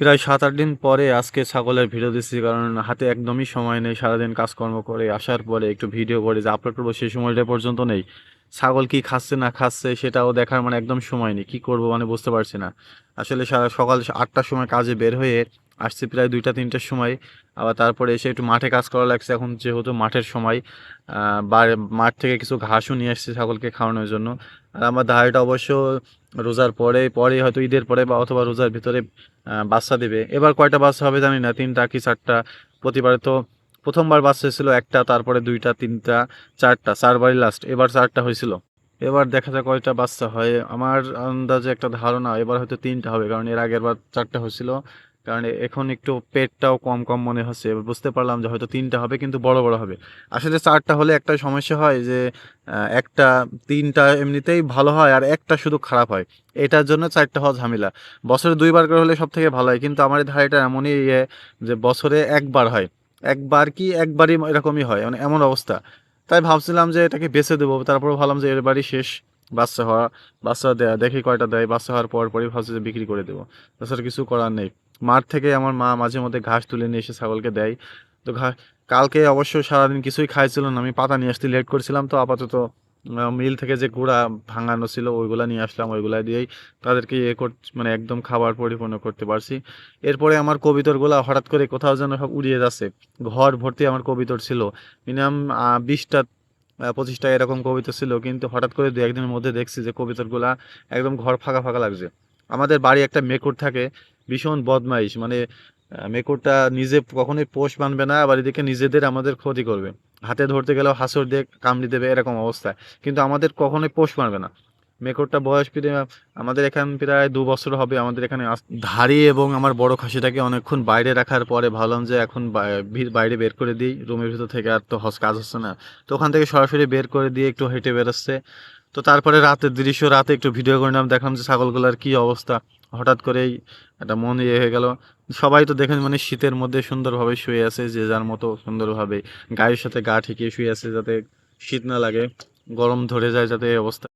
প্রায় সাত আট দিন পরে আজকে ছাগলের ভিডিও দিচ্ছি, কারণ হাতে একদমই সময় নেই, সারাদিন কাজকর্ম করে আসার পরে একটু ভিডিও করে যে আপলোড করব, সেই সময়টা পর্যন্ত নেই। ছাগল কি খাচ্ছে না খাচ্ছে সেটাও দেখার মানে একদম সময় নেই, কী করব মানে বুঝতে পারছি না। আসলে সারা সকাল আটটার সময় কাজে বের হয়ে আসছি প্রায় দুইটা, তিনটার সময়, আবার তারপরে এসে একটু মাঠে কাজ করা লাগছে, এখন যেহেতু মাঠের সময় মাঠ থেকে কিছু ঘাসও নিয়ে আসছে ছাগলকে খাওয়ানোর জন্য। আর আমার ধাড়িটা অবশ্য রোজার পরে পরে হয়তো ঈদের পরে বা অথবা রোজার ভিতরে বাচ্চা দেবে। এবার কয়টা বাচ্চা হবে জানি না, তিনটা কি চারটা? প্রতিবারে তো প্রথমবার বাচ্চা হয়েছিল একটা, তারপরে দুইটা, তিনটা, চারটা, চারবারই লাস্ট এবার চারটা হয়েছিল। এবার দেখা যাক কয়টা বাচ্চা হয়। আমার আন্দাজে একটা ধারণা এবার হয়তো তিনটা হবে, কারণ এর আগের বার চারটা হয়েছিল। কারণ এখন একটু পেটটাও কম কম মনে হচ্ছে। এবার বুঝতে পারলাম যে হয়তো তিনটা হবে, কিন্তু বড় বড় হবে। আসলে চারটা হলে একটা সমস্যা হয় যে একটা তিনটা এমনিতেই ভালো হয় আর একটা শুধু খারাপ হয়। এটার জন্য চারটা হওয়া ঝামেলা। বছরে দুইবার করে হলে সব থেকে ভালো হয়, কিন্তু আমার এই ধাড়িটা এমনই ইয়ে যে বছরে একবার হয়। একবার কি একবারই এরকমই হয় মানে এমন অবস্থা। তাই ভাবছিলাম যে এটাকে বেছে দেবো তারপরে ভাবলাম যে এরবারই শেষ বাচ্চা হওয়া, বাচ্চা দেয়া, দেখি কয়টা দেয়। বাচ্চা হওয়ার পর পরই ভাবছি যে বিক্রি করে দেবো। তাছাড়া কিছু করার নেই। মাঠ থেকে আমার মা মাঝে মধ্যে ঘাস তুলে নিয়ে এসে ছাগলকে দেয়। তো ঘাস কালকে অবশ্য সারাদিন কিছুই খাইছিল না, আমি পাতা নিয়ে আসতে লেট করছিলাম, তো আপাতত মিল থেকে যে গুঁড়া ভাঙানো ছিল ওইগুলা নিয়ে আসলাম ওইগুলা দিয়েই তাদেরকে ইয়ে কর মানে একদম খাবার পরিপূর্ণ করতে পারছি। এরপরে আমার কবিতরগুলা হঠাৎ করে কোথাও যেন সব উড়িয়ে যাচ্ছে। ঘর ভর্তি আমার কবিতর ছিল। মিনিমাম বিশটা পঁচিশটা এরকম কবিতর ছিল, কিন্তু হঠাৎ করে দু একদিনের মধ্যে দেখছি যে কবিতরগুলা একদম ঘর ফাঁকা ফাঁকা লাগছে। আমাদের বাড়ি একটা মেকুর থাকে, ভীষণ বদমাইশ মানে মেকুরটা নিজে কখনোই পোষ মানবে না, আবার এদিকে নিজেদের আমাদের ক্ষতি করবে। হাতে ধরতে গেলেও হাসর দিয়ে কামড়ি দেবে, এরকম অবস্থা। কিন্তু আমাদের কখনোই পোষ মারবে না। মেকুরটা বয়স প্রায় আমাদের এখান প্রায় দু বছর হবে, আমাদের এখানে ধাড়ি এবং আমার বড় খাসিটাকে অনেকক্ষণ বাইরে রাখার পরে ভাবলাম যে এখন বাইরে বের করে দিই, রুমের ভিতর থেকে আর তো হস, কাজ হচ্ছে না। তো ওখান থেকে সরাসরি বের করে দিয়ে একটু হেঁটে বেরোচ্ছে। তো তারপরে রাতের দৃশ্য, রাতে একটু ভিডিও করে নিলাম, দেখলাম যে ছাগলগুলোর কি অবস্থা। হঠাৎ করেই একটা মন ইয়ে হয়ে গেল। সবাই তো দেখেন মানে শীতের মধ্যে সুন্দরভাবে শুয়ে আছে, যে যার মতো সুন্দরভাবে। গায়ের সাথে গা ঠেকিয়ে শুয়ে আছে যাতে শীত না লাগে, গরম ধরে যায় যাতে এই অবস্থা।